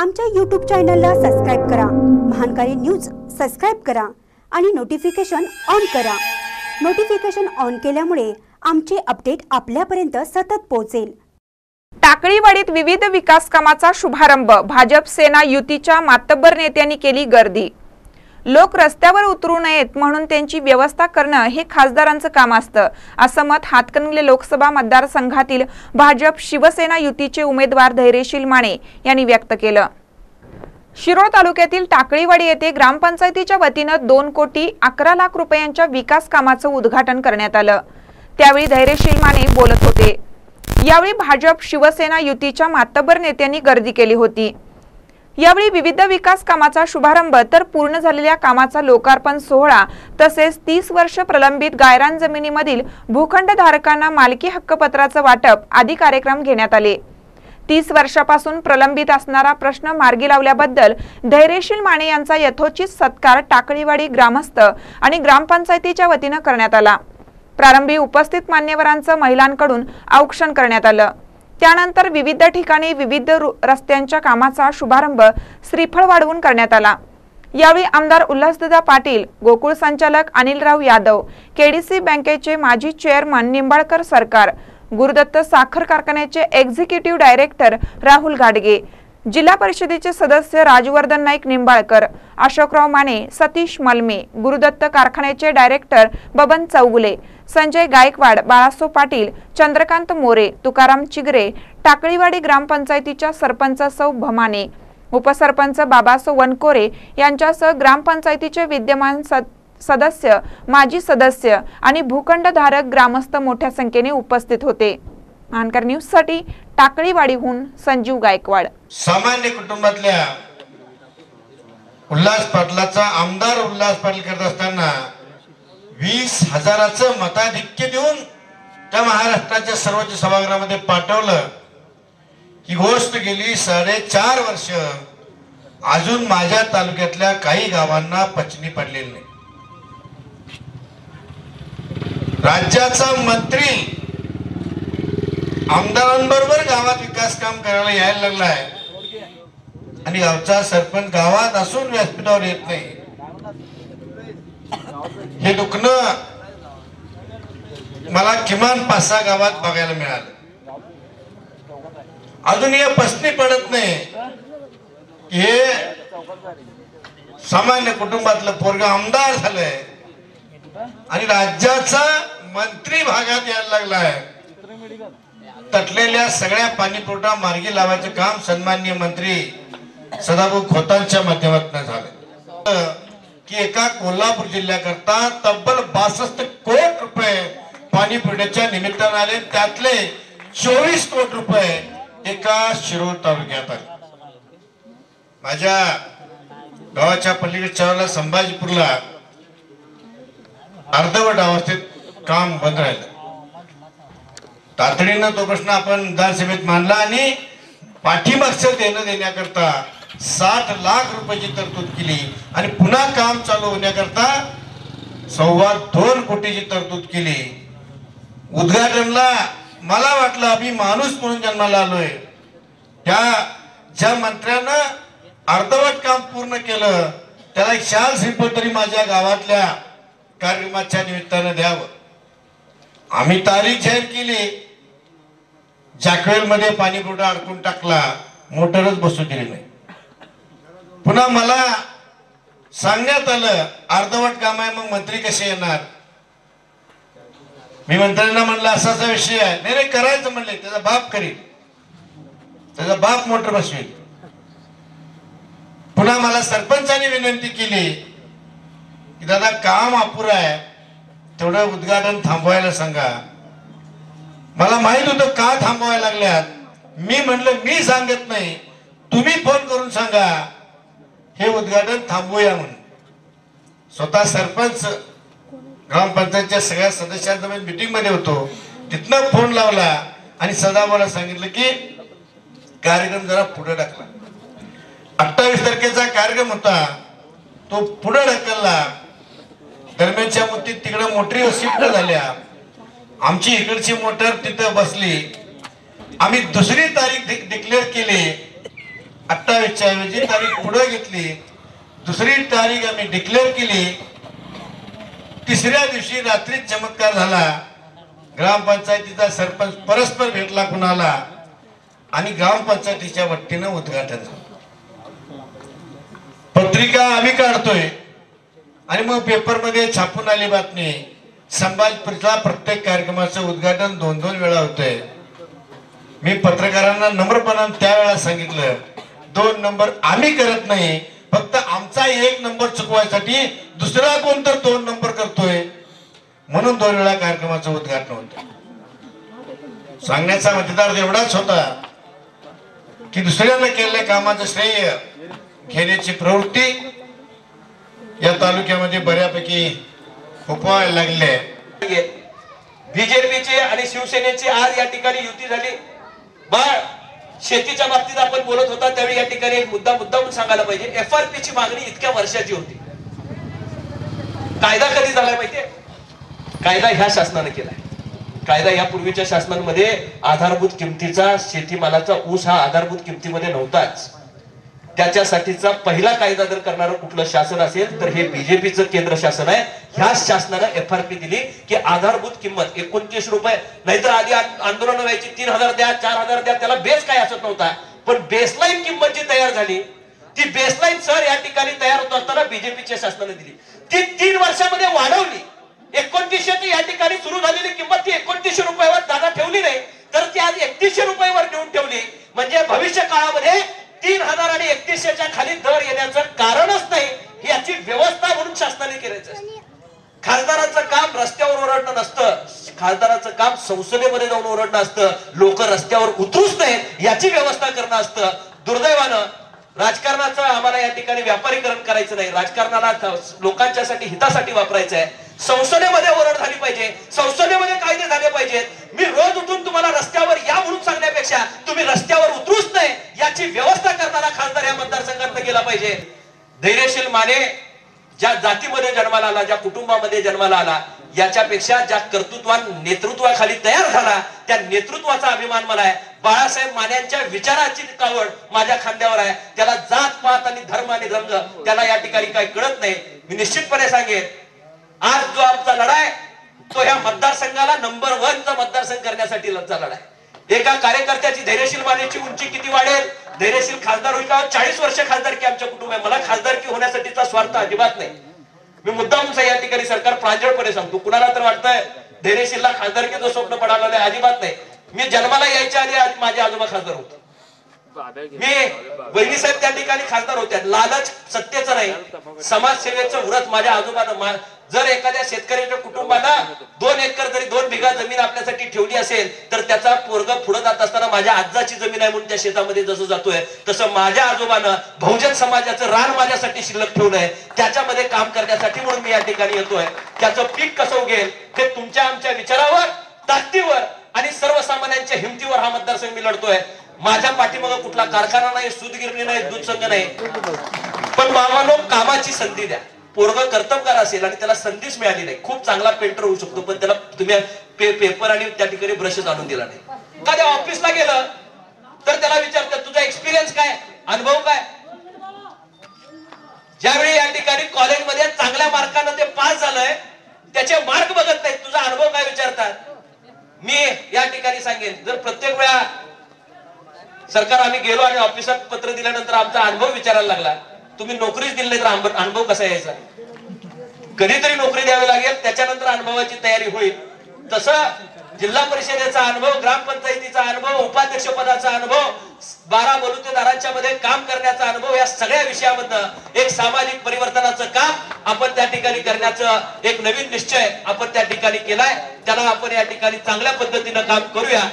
आमच्या यूट्यूब चॅनलला सबस्क्राईब करा. महानकारी न्यूज सबस्क्राईब करा आणि नोटिफिकेशन ऑन करा. नोटिफिकेशन ऑन केल्यामुळे आमचे अपडेट आपल्यापर्यंत सतत पोहोचेल. टाकळीवाडीत विविध विकास कामाचा शुभारंभ. भाजप सेना युतीच्या मातब्बर नेत्यांनी केली गर्दी. लोक रस्त्यावर उतरू नयेत म्हणून त्यांची व्यवस्था करणं हे खासदारांचं काम असतं. असं मत हातकणंगले लोकसभा मतदारसंघातील भाजप शिवसेना युतीचे उमेदवार धैर्यशील माने यांनी व्यक्त केलं. शिरोळ तालुक्यातील टाकळीवाडी येथे ग्रामपंचायतीच्या वतीनं दोन कोटी अकरा लाख रुपयांच्या विकास कामाचं उद्घाटन करण्यात आलं. त्यावेळी धैर्यशील माने बोलत होते. यावेळी भाजप शिवसेना युतीच्या मातबर नेत्यांनी गर्दी केली होती. यावेळी विविध विकास कामाचा शुभारंभ तर पूर्ण झालेल्या कामाचा लोकार्पण सोहळा तसेच तीस वर्ष प्रलंबित गायरान जमिनीमधील भूखंड धारकांना मालकी हक्कपत्राचं वाटप आदी कार्यक्रम घेण्यात आले. तीस वर्षापासून प्रलंबित असणारा प्रश्न मार्गी लावल्याबद्दल धैर्यशील माने यांचा यथोचित सत्कार टाकळीवाडी ग्रामस्थ आणि ग्रामपंचायतीच्या वतीनं करण्यात आला. प्रारंभी उपस्थित मान्यवरांचं महिलांकडून औक्षण करण्यात आलं. त्यानंतर विविध ठिकाणी विविध रु- रस्त्यांच्या कामाचा शुभारंभ श्रीफळ वाढवून करण्यात आला. यावेळी आमदार उल्हासदादा पाटील गोकुळ संचालक अनिलराव यादव केडीसी बँकेचे माजी चेअरमन निंबाळकर सरकार गुरुदत्त साखर कारखान्याचे एक्झिक्युटिव्ह डायरेक्टर राहुल गाडगे जिल्हा परिषदेचे सदस्य राजवर्धन नाईक निंबाळकर अशोकराव माने सतीश मलमे गुरुदत्त कारखान्याचे डायरेक्टर बबन चौगुले संजय गायकवाड बाळासो पाटील चंद्रकांत मोरे तुकाराम चिगरे टाकळीवाडी ग्रामपंचायतीच्या सरपंच सौ भमाने उपसरपंच बाबासो वनकोरे यांच्यासह ग्रामपंचायतीचे विद्यमान सद सदस्य माजी सदस्य आणि भूखंडधारक ग्रामस्थ मोठ्या संख्येने उपस्थित होते. महानकर न्यूजसाठी टाकळीवाडीहून संजीव गायकवाड. सामान्य कुटुंबातल्या उल्हास पाटलाचा आमदार उल्हास पाटील करत असताना वीस हजाराचं मताधिक्य देऊन त्या महाराष्ट्राच्या सर्वोच्च सभागृहामध्ये पाठवलं ही गोष्ट गेली साडेचार वर्ष अजून माझ्या तालुक्यातल्या काही गावांना पचनी पडलेली नाही. राज्याचा मंत्री आमदारांबरोबर गावात विकास काम करायला यायला लागलाय. आणि गावचा सरपंच गावात असून व्यासपीठावर येत नाही. हे दुखणं मला किमान पाच सहा गावात बघायला मिळालं. अजून हे पसनी पडत नाही. हे सामान्य कुटुंबातलं पोरग आमदार झालंय. आणि राज्याचा मंत्री भागात यायला लागलाय. तटलेल्या सगळ्या पाणीपुरवठा मार्गी लावायचं काम सन्माननीय मंत्री सदाभाऊ खोतांच्या माध्यमातून झालं. की एका कोल्हापूर जिल्ह्याकरता तब्बल बासष्ट कोट रुपये पाणी पुरवठ्याच्या निमित्तानं आले त्यातले चोवीस कोट रुपये एका शिरोळ तालुक्यात आले. माझ्या गावाच्या पलीकडच्या बाजूला संभाजीपूरला अर्धवट अवस्थेत काम बंद राहिलं. तातडीनं तो प्रश्न आपण विधानसभेत मांडला आणि पाठीमागचं देणं देण्याकरता साठ लाख रुपयाची तरतूद केली आणि पुन्हा काम चालू होण्याकरता सव्वा दोन कोटीची तरतूद केली. उद्घाटनला मला वाटलं आम्ही माणूस म्हणून जन्माला आलोय. त्या ज्या मंत्र्यानं अर्धवट काम पूर्ण केलं त्याला एक शाल श्रीपद तरी माझ्या गावातल्या कार्यक्रमाच्या निमित्तानं द्यावं. आम्ही तारीख जाहीर केली. मध्ये पाणी पुरवठा अडकून टाकला मोटरच बसू दिली नाही. पुन्हा मला सांगण्यात आलं अर्धवट काम आहे मग मंत्री कसे येणार? मी मंत्र्यांना म्हणलं असा असा विषय आहे. नाही नाही करायचं म्हणले त्याचा बाप करील त्याचा बाप मोटर बसवेल. पुन्हा मला सरपंचाने विनंती केली की दादा काम अपुरं आहे तेवढं उद्घाटन थांबवायला सांगा. मला माहीत होतं का थांबवायला लागल्यात. मी म्हणलं मी सांगत नाही. तुम्ही फोन करून सांगा. हे उद्घाटन थांबवूया म्हणून. स्वतः सरपंच ग्रामपंचायतच्या सगळ्या सदस्यांचा मी मीटिंगमध्ये होतो. तिथनं फोन लावला आणि सदाबाला सांगितलं की कार्यक्रम जरा पुढे टाकला अठ्ठावीस तारखेचा कार्यक्रम होता. तो पुढे ढकलला. दरम्यानच्या मुद्दीत तिकडे मोटरी शिफ्ट झाल्या. आमची इकडची मोटर तिथं बसली. आम्ही दुसरी तारीख डिक्लेअर केली. अठ्ठावीसच्या ऐवजी तारीख पुढे घेतली. दुसरी तारीख आम्ही डिक्लेअर केली. तिसऱ्या दिवशी रात्रीच चमत्कार झाला. ग्रामपंचायतीचा सरपंच परस्पर भेटला कुणाला आणि ग्रामपंचायतीच्या वतीनं उद्घाटन झालं. पत्रिका आम्ही काढतोय. आणि मग पेपरमध्ये छापून आली बातमी. संभाजीपूरच्या प्रत्येक कार्यक्रमाचं उद्घाटन दोन दोन वेळा होतंय. मी पत्रकारांना नम्रपणाने त्यावेळेला सांगितलं दोन नंबर आम्ही करत नाही फक्त आमचा एक नंबर चुकवायसाठी दुसरा कोण तर दोन नंबर करतोय. म्हणून दोन वेळा कार्यक्रमाचं उद्घाटन होत सांगण्याचा मतदार एवढाच होता की दुसऱ्यानं केलेल्या कामाचं श्रेय घेण्याची प्रवृत्ती या तालुक्यामध्ये बऱ्यापैकी फोपवायला लागले. बीजेपीचे आणि शिवसेनेची आज या ठिकाणी युती झाली. बाळ शेतीच्या बाबतीत आपण बोलत होता त्यावेळी या ठिकाणी एक मुद्दा मुद्दा म्हणून सांगायला पाहिजे. एफ आर पी ची मागणी इतक्या वर्षाची होती. कायदा कधी झालाय माहितीये? कायदा ह्या शासनाने केलाय. कायदा या पूर्वीच्या शासनांमध्ये आधारभूत किमतीचा शेतीमालाचा ऊस हा आधारभूत किमतीमध्ये नव्हताच. त्याच्यासाठीचा पहिला कायदा जर करणारं कुठलं शासन असेल तर हे बीजेपीचं केंद्र शासन आहे. ह्याच शासनानं एफ आर पी दिली की आधारभूत किंमत एकोणतीस रुपये. नाहीतर आधी आंदोलन व्हायची तीन हजार द्या चार हजार द्या त्याला बेस काय असत नव्हता. पण बेसलाईन किंमत जी तयार झाली. ती बेसलाईन सर या ठिकाणी तयार होत असताना बीजेपीच्या शासनाने दिली. ती तीन वर्षामध्ये वाढवली. एकोणतीसशे या ठिकाणी सुरू झालेली किंमत ती एकोणतीसशे रुपयावर दादा ठेवली नाही. तर ती आज एकतीसशे रुपयावर नेऊन ठेवली. म्हणजे भविष्य काळामध्ये तीन हजार आणि एकतीसशेच्या खाली दर येण्याचं कारणच नाही याची व्यवस्था म्हणून शासनाने करायचं खासदारांचं खासदाराचं काम रस्त्यावर ओरडणं नसतं खासदाराचं काम संसदेमध्ये जाऊन ओरडणं असतं लोक रस्त्यावर उतरूच नाहीत याची व्यवस्था करणं असतं. दुर्दैवानं राजकारणाचं आम्हाला या ठिकाणी व्यापारीकरण करायचं नाही राजकारणाला लोकांच्यासाठी हितासाठी वापरायचं आहे. संसदेमध्ये ओरड झाली पाहिजे. धैर्यशील माने ज्या जातीमध्ये जन्माला आला ज्या कुटुंबामध्ये जन्माला आला याच्यापेक्षा ज्या कर्तृत्वान नेतृत्वाखाली तयार झाला त्या नेतृत्वाचा अभिमान मला आहे. बाळासाहेब मान्यांच्या विचाराची कावड माझ्या खांद्यावर आहे. त्याला जात पात आणि धर्म आणि रंग त्याला या ठिकाणी काही कळत नाही. मी निश्चितपणे सांगेन आज जो आमचा लढा आहे तो ह्या मतदारसंघाला नंबर वनचा मतदारसंघ करण्यासाठी लढचा लढा आहे एका कार्यकर्त्याची धैर्यशील मानेची उंची किती वाढेल? धैर्यशील खासदार होईल का? चाळीस वर्ष खासदारकी आमच्या कुटुंब आहे. मला खासदारकी होण्यासाठीचा स्वार्थ अजिबात नाही. मी मुद्दाम या ठिकाणी सरकार प्रांजळपणे सांगतो. कुणाला तर वाटतंय धैर्यशीलला खासदारकीचं स्वप्न पडालं नाही अजिबात नाही. मी जन्माला यायच्या आधी माझे आजोबा खासदार होते. मी बहिणी साहेब त्या ठिकाणी खासदार होत्या. लालच सत्तेचं नाही. समाजसेवेचं व्रत माझ्या आजोबानं जर एखाद्या शेतकऱ्याच्या कुटुंबाला दोन एकर जरी दोन बिघा जमीन आपल्यासाठी ठेवली असेल तर त्याचा पोरग पुढे जात असताना माझ्या आजाची जमीन आहे म्हणून त्या शेतामध्ये जसं जातोय तसं माझ्या आजोबानं बहुजन समाजाचं रान माझ्यासाठी शिल्लक ठेवलंय त्याच्यामध्ये काम करण्यासाठी म्हणून मी या ठिकाणी येतोय. त्याचं पीक कसं उगेल ते तुमच्या आमच्या विचारावर ताकदीवर आणि सर्वसामान्यांच्या हिमतीवर हा मतदारसंघ मी लढतोय. माझ्या पाठीमागं कुठला कारखाना नाही सूतगिरणी नाही दूध संघ नाही. पण मामानो कामाची संधी द्या. पोरग कर्तबगार असेल आणि त्याला संधीच मिळाली नाही. खूप चांगला पेंटर होऊ शकतो पण त्याला तुम्ही पे- पेपर आणि त्या ठिकाणी ब्रशेस आणून दिला नाही. एखाद्या ऑफिसला गेलं? तर त्याला विचारतात तुझा एक्सपिरियन्स काय? अनुभव काय? ज्यावेळी या ठिकाणी कॉलेजमध्ये चांगल्या मार्कानं ते पास झालंय त्याचे मार्क बघत नाहीत. तुझा अनुभव काय विचारतात? मी या ठिकाणी सांगेन जर प्रत्येक वेळा सरकार आम्ही गेलो आणि ऑफिसात पत्र दिल्यानंतर आमचा अनुभव विचारायला लागला तुम्ही नोकरीच दिली नाही तर अनुभव कसा यायचा? कधीतरी नोकरी द्यावी लागेल त्याच्यानंतर अनुभवाची तयारी होईल. तसं जिल्हा परिषदेचा अनुभव ग्रामपंचायतीचा अनुभव उपाध्यक्ष पदाचा अनुभव बारा बलुतेदारांच्या मध्ये काम करण्याचा अनुभव या सगळ्या विषयामधनं एक सामाजिक परिवर्तनाचं काम आपण त्या ठिकाणी करण्याचं एक नवीन निश्चय आपण त्या ठिकाणी केलाय. त्याला आपण या ठिकाणी चांगल्या पद्धतीनं काम करूया.